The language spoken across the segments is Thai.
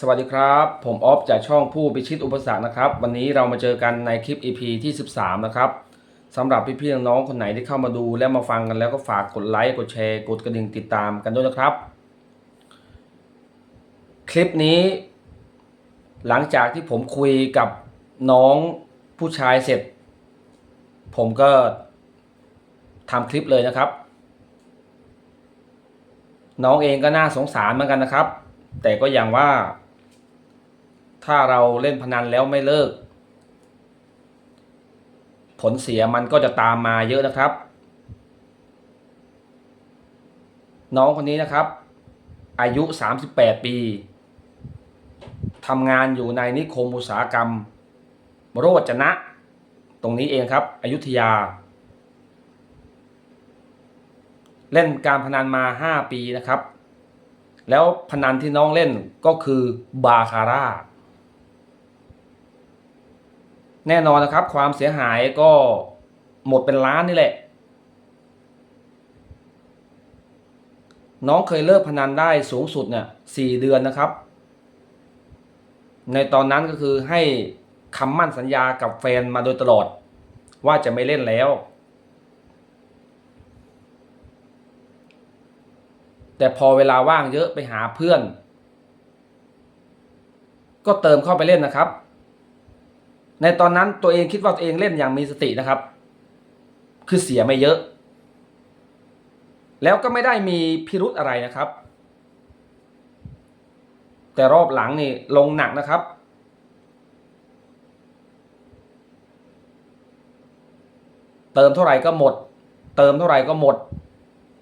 สวัสดีครับ ผมออฟจากช่องผู้พิชิตอุปสรรคนะครับ วันนี้เรามาเจอกันในคลิป EP ที่ 13 นะครับสำหรับพี่ๆน้องๆคนไหนที่เข้ามาดูและมาฟังกันแล้วก็ฝากกดไลค์กดแชร์กดกระดิ่งติดตามกันด้วยนะครับ คลิปนี้ หลังจากที่ผมคุยกับน้องผู้ชายเสร็จ ผมก็ทำคลิปเลยนะครับ น้องเองก็น่าสงสารเหมือนกันนะครับ แต่ก็อย่างว่า ถ้าเราเล่นพนันแล้วไม่เลิก ผลเสียมันก็จะตามมาเยอะนะครับ น้องคนนี้นะครับ อายุ 38 ปีทำงานอยู่ในนิคมอุตสาหกรรม โรจนะ ตรงนี้เองครับ อยุธยา เล่นการพนันมา 5 ปีนะครับ แล้วพนันที่น้องเล่นก็คือบาคาร่า แน่นอนนะครับ ความเสียหายก็หมดเป็นล้านนี่แหละ น้องเคยเลิกพนันได้สูงสุดเนี่ยสี่เดือนนะครับ ในตอนนั้นก็คือให้คำมั่นสัญญากับแฟนมาโดยตลอด ว่าจะไม่เล่นแล้ว แต่พอเวลาว่างเยอะไปหาเพื่อน ก็เติมเข้าไปเล่นนะครับ ในตอนนั้นตัวเองคิดว่าตัวเองเล่นอย่างมีสตินะครับ คือเสียไม่เยอะ แล้วก็ไม่ได้มีพิรุธอะไรนะครับ แต่รอบหลังนี่ลงหนักนะครับ เติมเท่าไหร่ก็หมด เติมเท่าไหร่ก็หมด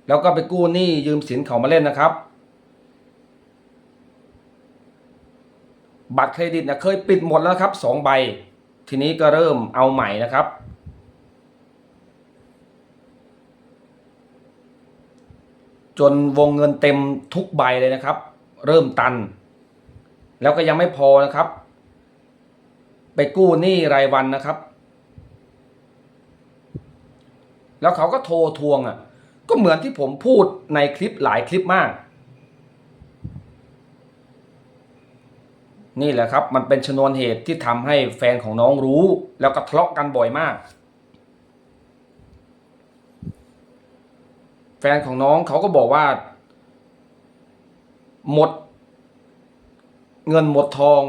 แล้วก็ไปกู้หนี้ยืมสินเขามาเล่นนะครับบัตรเครดิตเนี่ยเคยปิดหมดแล้วครับสองใบ ทีนี้ก็เริ่มเอาใหม่นะครับ จนวงเงินเต็มทุกใบเลยนะครับ เริ่มตัน แล้วก็ยังไม่พอนะครับ ไปกู้หนี้รายวันนะครับ แล้วเขาก็โทรทวงอะก็เหมือนที่ผมพูดในคลิปหลายคลิปมาก นี่แหละครับมันเป็นชนวนเหตุที่ทำให้แฟนของน้องรู้ แล้วก็ทะเลาะกันบ่อยมาก แฟนของน้องเขาก็บอกว่า หมด เงินหมดทอง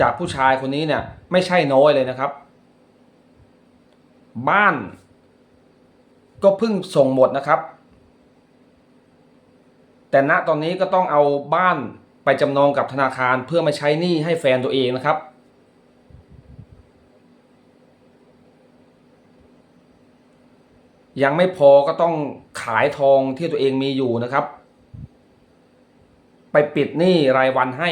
จากผู้ชายคนนี้เนี่ยไม่ใช่น้อยเลยนะครับ บ้าน ก็เพิ่งส่งหมดนะครับ แต่ณตอนนี้ก็ต้องเอาบ้าน ไปจำนองกับธนาคารเพื่อมาใช้หนี้ให้แฟนตัวเองนะครับ ยังไม่พอก็ต้องขายทองที่ตัวเองมีอยู่นะครับ ไปปิดหนี้รายวันให้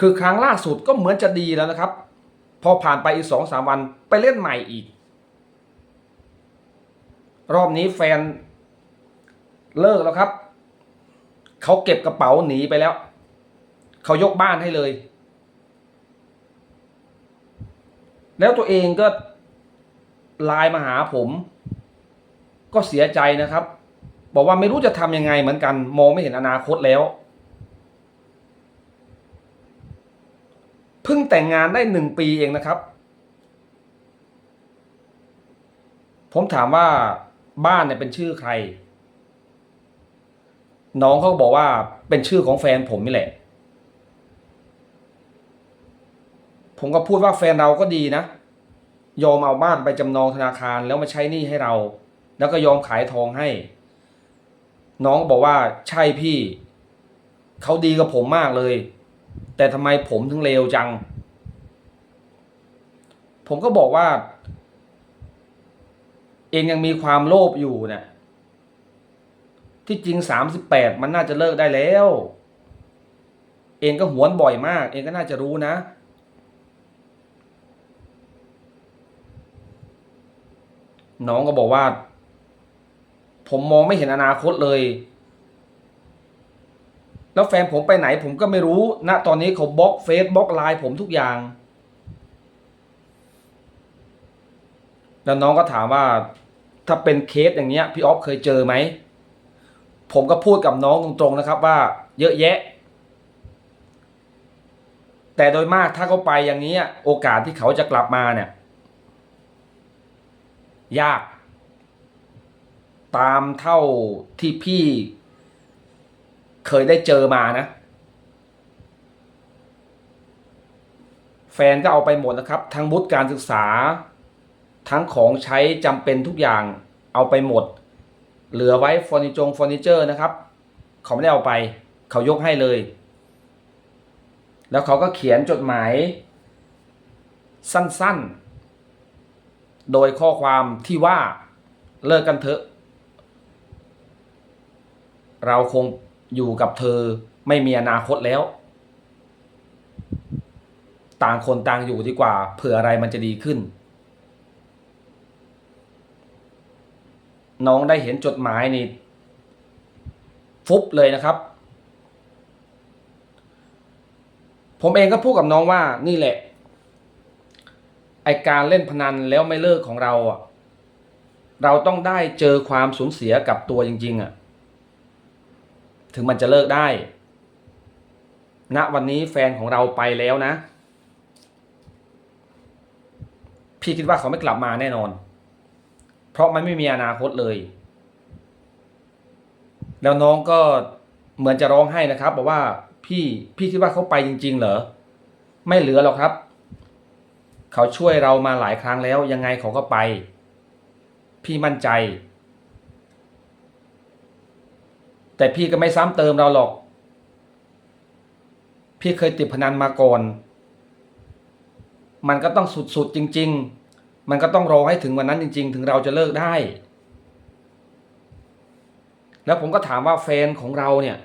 คือครั้งล่าสุดก็เหมือนจะดีแล้วนะครับ พอผ่านไปอีกสองสามวันไปเล่นใหม่อีก รอบนี้แฟน เลิกแล้วครับเขาเก็บกระเป๋าหนีไปแล้วเขายกบ้านให้เลย แล้วตัวเองก็ไลน์มาหาผม ก็เสียใจนะครับ บอกว่าไม่รู้จะทำยังไงเหมือนกัน มองไม่เห็นอนาคตแล้วเพิ่งแต่งงานได้หนึ่งปีเองนะครับ ผมถามว่าบ้านเนี่ยเป็นชื่อใคร น้องเขาก็บอกว่าเป็นชื่อของแฟนผมนี่แหละ ผมก็พูดว่าแฟนเราก็ดีนะ ยอมเอาบ้านไปจำนองธนาคารแล้วมาใช้หนี้ให้เรา แล้วก็ยอมขายทองให้ น้องบอกว่าใช่พี่ เขาดีกับผมมากเลย แต่ทำไมผมถึงเลวจัง ผมก็บอกว่า เองยังมีความโลภอยู่เนะ่ย ที่จริงสามสิบแปดมันน่าจะเลิกได้แล้ว เองก็หวนบ่อยมาก เองก็น่าจะรู้นะน้องก็บอกว่า ผมมองไม่เห็นอนาคตเลย แล้วแฟนผมไปไหนผมก็ไม่รู้ณตอนนี้เขาบล็อกเฟซบล็อกไลน์ผมทุกอย่าง แล้วน้องก็ถามว่า ถ้าเป็นเคสอย่างเงี้ย พี่ออฟเคยเจอไหม ผมก็พูดกับน้องตรงๆนะครับว่าเยอะแยะ แต่โดยมากถ้าเขาไปอย่างนี้โอกาสที่เขาจะกลับมาเนี่ย ยาก ตามเท่าที่พี่เคยได้เจอมานะ แฟนก็เอาไปหมดนะครับ ทั้งบุตรการศึกษา ทั้งของใช้จำเป็นทุกอย่างเอาไปหมด เหลือไว้เฟอร์นิจงเฟอร์นิเจอร์นะครับ เขาไม่ได้เอาไป เขายกให้เลย แล้วเขาก็เขียนจดหมาย สั้นๆ โดยข้อความที่ว่าเลิกกันเถอะ เราคงอยู่กับเธอไม่มีอนาคตแล้ว ต่างคนต่างอยู่ดีกว่า เผื่ออะไรมันจะดีขึ้น น้องได้เห็นจดหมายนี่ฟุบเลยนะครับ ผมเองก็พูดกับน้องว่านี่แหละ ไอการเล่นพนันแล้วไม่เลิกของเราอะเราต้องได้เจอความสูญเสียกับตัวจริง ๆอะถึงมันจะเลิกได้ณวันนี้แฟนของเราไปแล้วนะ พี่คิดว่าเขาไม่กลับมาแน่นอน เพราะมันไม่มีอนาคตเลย แล้วน้องก็เหมือนจะร้องไห้นะครับบอกว่าพี่พี่คิดว่าเขาไปจริง ๆ เหรอไม่เหลือหรอกครับ เขาช่วยเรามาหลายครั้งแล้วยังไงเขาก็ไป พี่มั่นใจ แต่พี่ก็ไม่ซ้ำเติมเราหรอก พี่เคยติดพนันมาก่อน มันก็ต้องสุดๆจริง ๆ มันก็ต้องรอให้ถึงวันนั้นจริง ๆ ถึงเราจะเลิกได้ แล้วผมก็ถามว่าแฟนของเราเนี่ย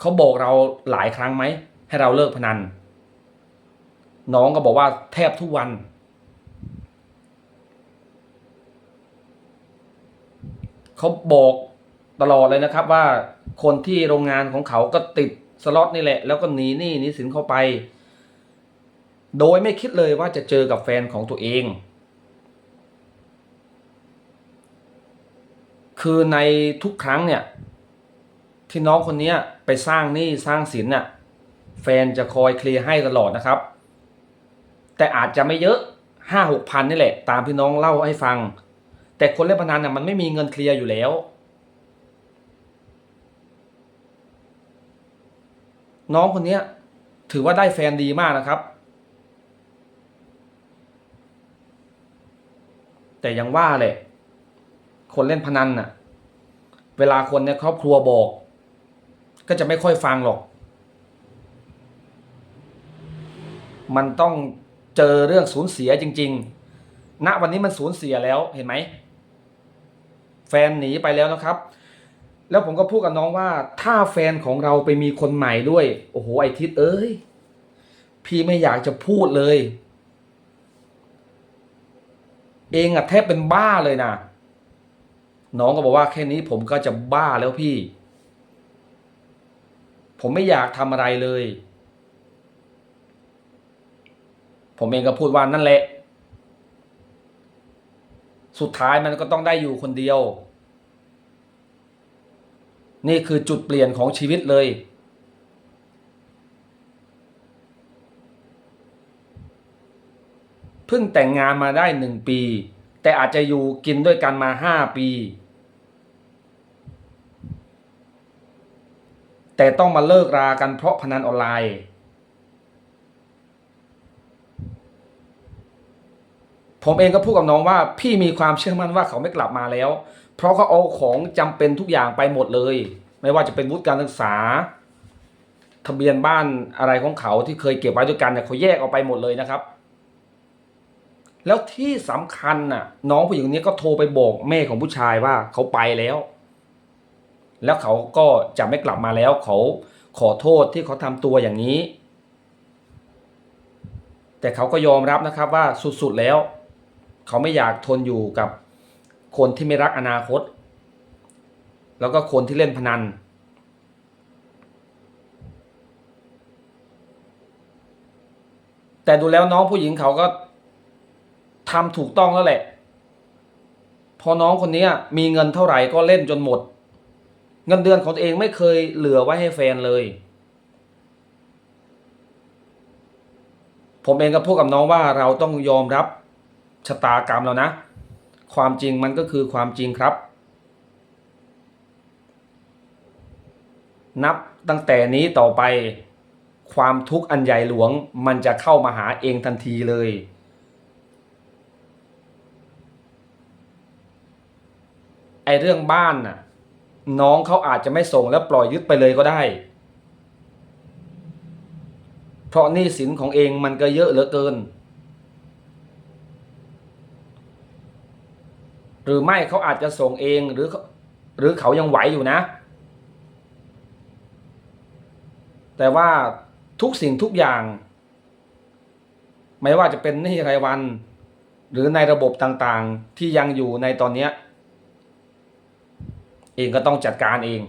เขาบอกเราหลายครั้งไหมให้เราเลิกพนัน น้องก็บอกว่าแทบทุกวัน เขาบอกตลอดเลยนะครับว่าคนที่โรงงานของเขาก็ติดสล็อตนี่แหละ แล้วก็หนีหนี้หนีสินเข้าไป โดยไม่คิดเลยว่าจะเจอกับแฟนของตัวเอง คือในทุกครั้งเนี่ย ที่น้องคนนี้ไปสร้างหนี้สร้างสินน่ะแฟนจะคอยเคลียร์ให้ตลอดนะครับ แต่อาจจะไม่เยอะห้าหกพันนี่แหละ ตามที่น้องเล่าให้ฟัง แต่คนเล่นพนันน่ะมันไม่มีเงินเคลียร์อยู่แล้ว น้องคนนี้ถือว่าได้แฟนดีมากนะครับ แต่ยังว่าแหละคนเล่นพนันน่ะ เวลาคนในครอบครัวบอก ก็จะไม่ค่อยฟังหรอก มันต้องเจอเรื่องสูญเสียจริง ๆ ณวันนี้มันสูญเสียแล้วเห็นไหม แฟนหนีไปแล้วนะครับ แล้วผมก็พูดกับน้องว่า ถ้าแฟนของเราไปมีคนใหม่ด้วย โอ้โหไอทิศเอ้ย พี่ไม่อยากจะพูดเลย เองอะแทบเป็นบ้าเลยนะน้องก็บอกว่าแค่นี้ผมก็จะบ้าแล้วพี่ ผมไม่อยากทำอะไรเลย ผมเองก็พูดว่านั่นแหละ สุดท้ายมันก็ต้องได้อยู่คนเดียว นี่คือจุดเปลี่ยนของชีวิตเลย เพิ่งแต่งงานมาได้หนึ่งปี แต่อาจจะอยู่กินด้วยกันมาห้าปี แต่ต้องมาเลิกรากันเพราะพนันออนไลน์ ผมเองก็พูดกับน้องว่าพี่มีความเชื่อมั่นว่าเขาไม่กลับมาแล้ว เพราะเขาเอาของจำเป็นทุกอย่างไปหมดเลย ไม่ว่าจะเป็นวุฒิการศึกษา ทะเบียนบ้านอะไรของเขาที่เคยเก็บไว้ด้วยกันเนี่ยเขาแยกออกไปหมดเลยนะครับ แล้วที่สำคัญน่ะ น้องผู้หญิงคนนี้ก็โทรไปบอกแม่ของผู้ชายว่าเขาไปแล้ว แล้วเขาก็จะไม่กลับมาแล้วเขาขอโทษที่เขาทำตัวอย่างนี้ แต่เขาก็ยอมรับนะครับว่าสุดๆแล้ว เขาไม่อยากทนอยู่กับคนที่ไม่รักอนาคต แล้วก็คนที่เล่นพนันแต่ดูแล้วน้องผู้หญิงเขาก็ ทำถูกต้องแล้วแหละ พอน้องคนนี้มีเงินเท่าไหร่ก็เล่นจนหมด เงินเดือนของตัวเองไม่เคยเหลือไว้ให้แฟนเลย ผมเองก็พูดกับน้องว่าเราต้องยอมรับชะตากรรมแล้วนะ ความจริงมันก็คือความจริงครับ นับตั้งแต่นี้ต่อไป ความทุกข์อันใหญ่หลวงมันจะเข้ามาหาเองทันทีเลย ไอ เรื่องบ้านน่ะ น้องเขาอาจจะไม่ส่งแล้วปล่อยยึดไปเลยก็ได้ เพราะหนี้สินของเองมันก็เยอะเหลือเกิน หรือไม่เขาอาจจะส่งเองหรือเขาหรือเขายังไหวอยู่นะ แต่ว่าทุกสิ่งทุกอย่าง ไม่ว่าจะเป็นหนี้รายวัน หรือในระบบต่างๆที่ยังอยู่ในตอนนี้ องก็ต้องจัดการเอง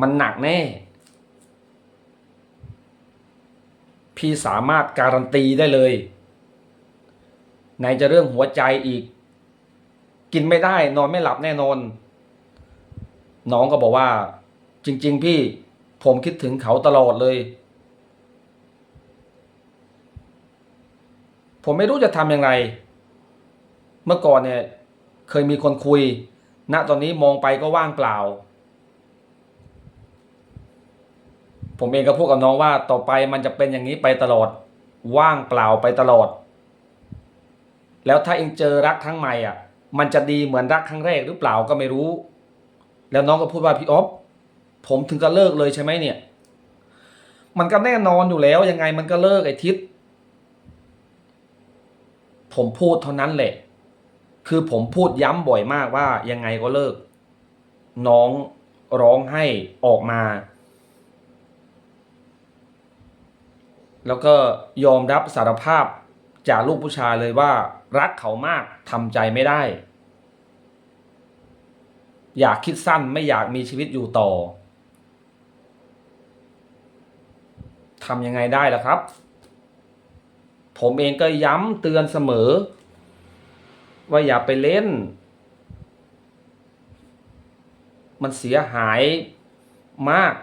มันหนักแน่ พี่สามารถการันตีได้เลยไหนจะเรื่องหัวใจอีก กินไม่ได้นอนไม่หลับแน่นอน น้องก็บอกว่า จริง ๆ พี่ผมคิดถึงเขาตลอดเลย ผมไม่รู้จะทำอย่างไร เมื่อก่อนเนี่ย เคยมีคนคุย ณตอนนี้มองไปก็ว่างเปล่า ผมเองก็พูดกับน้องว่าต่อไปมันจะเป็นอย่างนี้ไปตลอด ว่างเปล่าไปตลอด แล้วถ้าเองเจอรักครั้งใหม่อะ มันจะดีเหมือนรักครั้งแรกหรือเปล่าก็ไม่รู้ แล้วน้องก็พูดว่าพี่อ๊อฟผมถึงก็เลิกเลยใช่ไหมเนี่ย มันก็แน่นอนอยู่แล้วยังไงมันก็เลิกไอ้ทิศผมพูดเท่านั้นแหละ คือผมพูดย้ำบ่อยมากว่ายังไงก็เลิก น้องร้องให้ออกมา แล้วก็ยอมรับสารภาพจากลูกผู้ชายเลยว่า รักเขามากทำใจไม่ได้ อยากคิดสั้นไม่อยากมีชีวิตอยู่ต่อทำยังไงได้ล่ะครับ ผมเองก็ย้ำเตือนเสมอ ว่าอย่าไปเล่น มันเสียหายมาก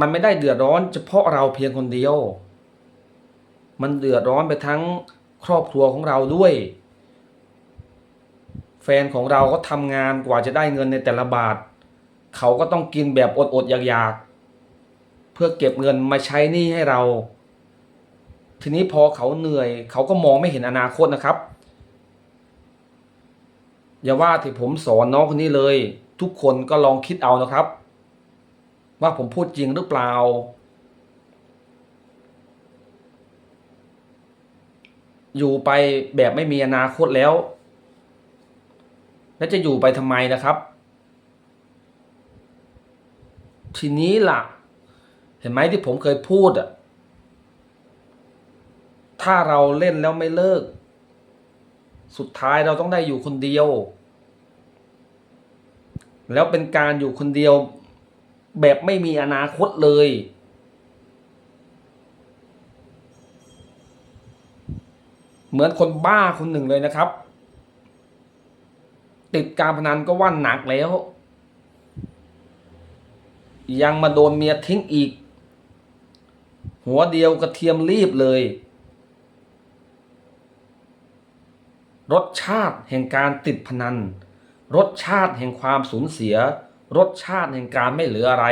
มันไม่ได้เดือดร้อนเฉพาะเราเพียงคนเดียว มันเดือดร้อนไปทั้งครอบครัวของเราด้วย แฟนของเราก็ทำงานกว่าจะได้เงินในแต่ละบาท เขาก็ต้องกินแบบอดๆอยากๆ เพื่อเก็บเงินมาใช้หนี้ให้เรา ทีนี้พอเขาเหนื่อย เขาก็มองไม่เห็นอนาคตนะครับ อย่าว่าที่ผมสอนน้องคนนี้เลย ทุกคนก็ลองคิดเอานะครับ ว่าผมพูดจริงหรือเปล่า อยู่ไปแบบไม่มีอนาคตแล้ว แล้วจะอยู่ไปทำไมนะครับ ทีนี้ล่ะ เห็นไหมที่ผมเคยพูดอะ ถ้าเราเล่นแล้วไม่เลิก สุดท้ายเราต้องได้อยู่คนเดียว แล้วเป็นการอยู่คนเดียว แบบไม่มีอนาคตเลย เหมือนคนบ้าคนหนึ่งเลยนะครับ ติดการพนันก็ว่าหนักแล้ว ยังมาโดนเมียทิ้งอีก หัวเดียวกระเทียมรีบเลย รสชาติแห่งการติดพนัน รสชาติแห่งความสูญเสีย รสชาติแห่งการไม่เหลืออะไร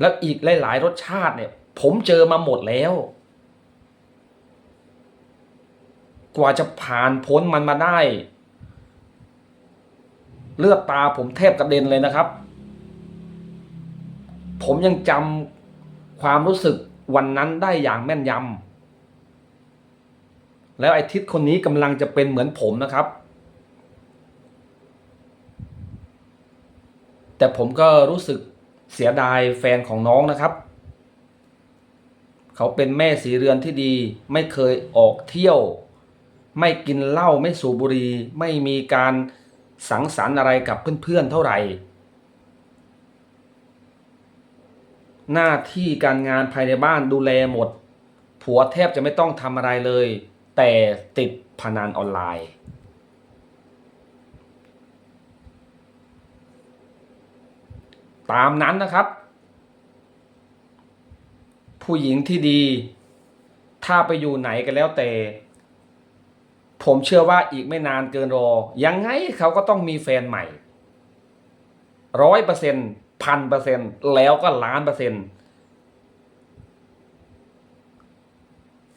แล้วอีกหลาย ๆ รสชาติเนี่ยผมเจอมาหมดแล้ว กว่าจะผ่านพ้นมันมาได้ เลือดตาผมแทบกระเด็นเลยนะครับ ผมยังจำความรู้สึกวันนั้นได้อย่างแม่นยำ แล้วไอ้ทิศคนนี้กำลังจะเป็นเหมือนผมนะครับ แต่ผมก็รู้สึกเสียดายแฟนของน้องนะครับ เขาเป็นแม่สีเรือนที่ดี ไม่เคยออกเที่ยว ไม่กินเหล้าไม่สูบบุหรี่ไม่มีการสังสรรค์อะไรกับเพื่อนๆเท่าไหร่ หน้าที่การงานภายในบ้านดูแลหมด ผัวแทบจะไม่ต้องทำอะไรเลย แต่ติดพนันออนไลน์ ตามนั้นนะครับ ผู้หญิงที่ดี ถ้าไปอยู่ไหนกันแล้วแต่ ผมเชื่อว่าอีกไม่นานเกินรอ ยังไงเขาก็ต้องมีแฟนใหม่ร้อยเปอร์เซ็นต์พันเปอร์เซ็นต์แล้วก็ล้านเปอร์เซ็นต์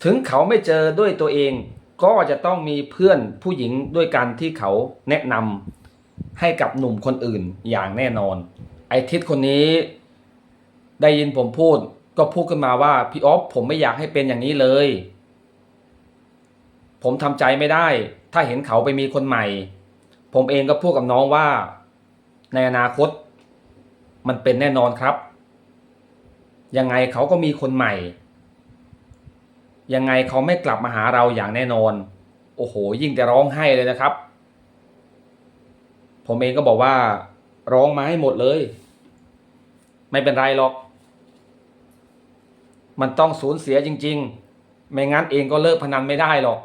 ถึงเขาไม่เจอด้วยตัวเอง ก็จะต้องมีเพื่อนผู้หญิงด้วยกันที่เขาแนะนำให้กับหนุ่มคนอื่นอย่างแน่นอน ไอทิศคนนี้ ได้ยินผมพูด ก็พูดขึ้นมาว่าพี่ออฟผมไม่อยากให้เป็นอย่างนี้เลย ผมทำใจไม่ได้ ถ้าเห็นเขาไปมีคนใหม่ ผมเองก็พูดกับน้องว่า ในอนาคต มันเป็นแน่นอนครับ ยังไงเขาก็มีคนใหม่ ยังไงเขาไม่กลับมาหาเราอย่างแน่นอน โอ้โห ยิ่งจะร้องไห้เลยนะครับ ผมเองก็บอกว่า ร้องมาให้หมดเลย ไม่เป็นไรหรอก มันต้องสูญเสียจริง ๆ ไม่งั้นเองก็เลิกพนันไม่ได้หรอก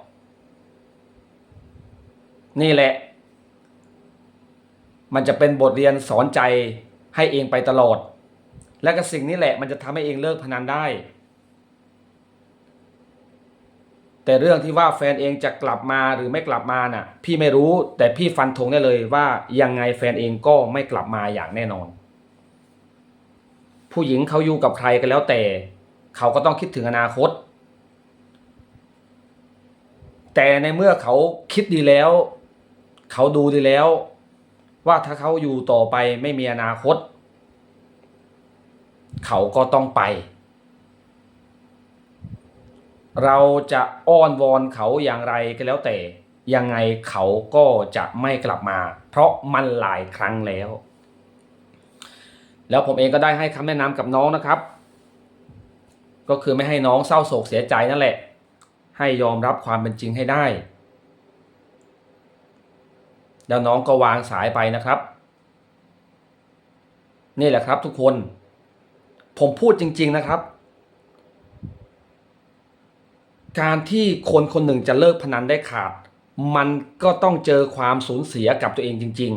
นี่แหละ มันจะเป็นบทเรียนสอนใจให้เองไปตลอด และก็สิ่งนี้แหละมันจะทำให้เองเลิกพนันได้ แต่เรื่องที่ว่าแฟนเองจะกลับมาหรือไม่กลับมาน่ะ พี่ไม่รู้แต่พี่ฟันธงได้เลยว่ายังไงแฟนเองก็ไม่กลับมาอย่างแน่นอน ผู้หญิงเขาอยู่กับใครก็แล้วแต่ เขาก็ต้องคิดถึงอนาคต แต่ในเมื่อเขาคิดดีแล้ว เขาดูดีแล้ว ว่าถ้าเขาอยู่ต่อไปไม่มีอนาคต เขาก็ต้องไป เราจะอ้อนวอนเขาอย่างไรก็แล้วแต่ ยังไงเขาก็จะไม่กลับมา เพราะมันหลายครั้งแล้ว แล้วผมเองก็ได้ให้คำแนะนำกับน้องนะครับ ก็คือไม่ให้น้องเศร้าโศกเสียใจนั่นแหละ ให้ยอมรับความเป็นจริงให้ได้ แล้วน้องก็วางสายไปนะครับ นี่แหละครับทุกคน ผมพูดจริง ๆนะครับ การที่คนคนหนึ่งจะเลิกพนันได้ขาด มันก็ต้องเจอความสูญเสียกับตัวเองจริง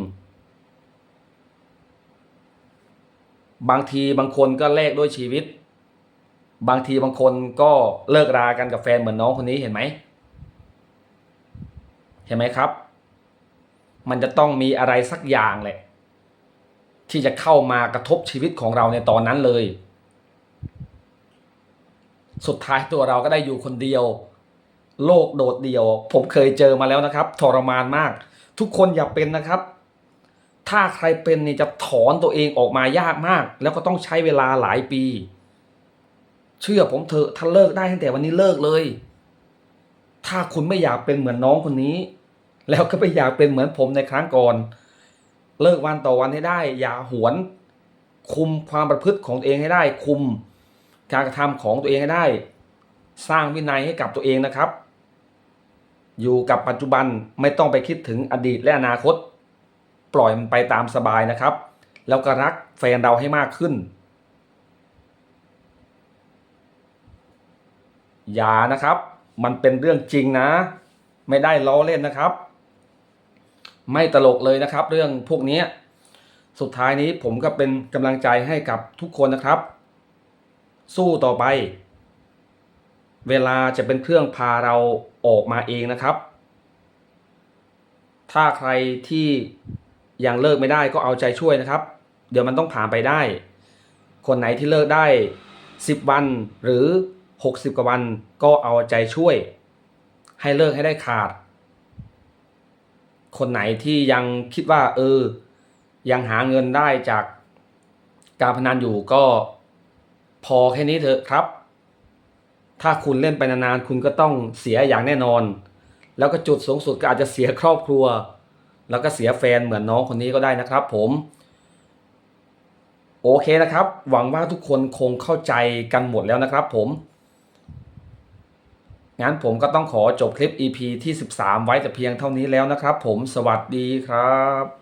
ๆ บางทีบางคนก็แลกด้วยชีวิต บางทีบางคนก็เลิกรากันกับแฟนเหมือนน้องคนนี้เห็นไหม เห็นไหมครับ มันจะต้องมีอะไรสักอย่างแหละที่จะเข้ามากระทบชีวิตของเราในตอนนั้นเลย สุดท้ายตัวเราก็ได้อยู่คนเดียว โลกโดดเดี่ยว ผมเคยเจอมาแล้วนะครับ ทรมานมาก ทุกคนอย่าเป็นนะครับ ถ้าใครเป็นนี่จะถอนตัวเองออกมายากมาก แล้วก็ต้องใช้เวลาหลายปี เชื่อผมเถอะถ้าเลิกได้ตั้งแต่วันนี้เลิกเลย ถ้าคุณไม่อยากเป็นเหมือนน้องคนนี้ แล้วก็ไม่อยากเป็นเหมือนผมในครั้งก่อน เลิกวันต่อวันให้ได้ อย่าหวน คุมความประพฤติของตัวเองให้ได้คุม การกระทำของตัวเองให้ได้ สร้างวินัยให้กับตัวเองนะครับ อยู่กับปัจจุบันไม่ต้องไปคิดถึงอดีตและอนาคต ปล่อยมันไปตามสบายนะครับ แล้วก็รักแฟนเราให้มากขึ้น อย่านะครับ มันเป็นเรื่องจริงนะ ไม่ได้ล้อเล่นนะครับ ไม่ตลกเลยนะครับ เรื่องพวกนี้สุดท้ายนี้ผมก็เป็นกำลังใจให้กับทุกคนนะครับ สู้ต่อไป เวลาจะเป็นเครื่องพาเราออกมาเองนะครับ ถ้าใครที่ยังเลิกไม่ได้ก็เอาใจช่วยนะครับ เดี๋ยวมันต้องผ่านไปได้ คนไหนที่เลิกได้ 10 วันหรือ 60 กว่าวันก็เอาใจช่วย ให้เลิกให้ได้ขาด คนไหนที่ยังคิดว่าเออยังหาเงินได้จากการพนันอยู่ก็ พอแค่นี้เถอะครับ ถ้าคุณเล่นไปนานๆคุณก็ต้องเสียอย่างแน่นอน แล้วก็จุดสูงสุดก็อาจจะเสียครอบครัว แล้วก็เสียแฟนเหมือนน้องคนนี้ก็ได้นะครับ ผม โอเคนะครับ หวังว่าทุกคนคงเข้าใจกันหมดแล้วนะครับ ผมงั้นผมก็ต้องขอจบคลิป EP ที่ 13 ไว้แต่เพียงเท่านี้แล้วนะครับ ผมสวัสดีครับ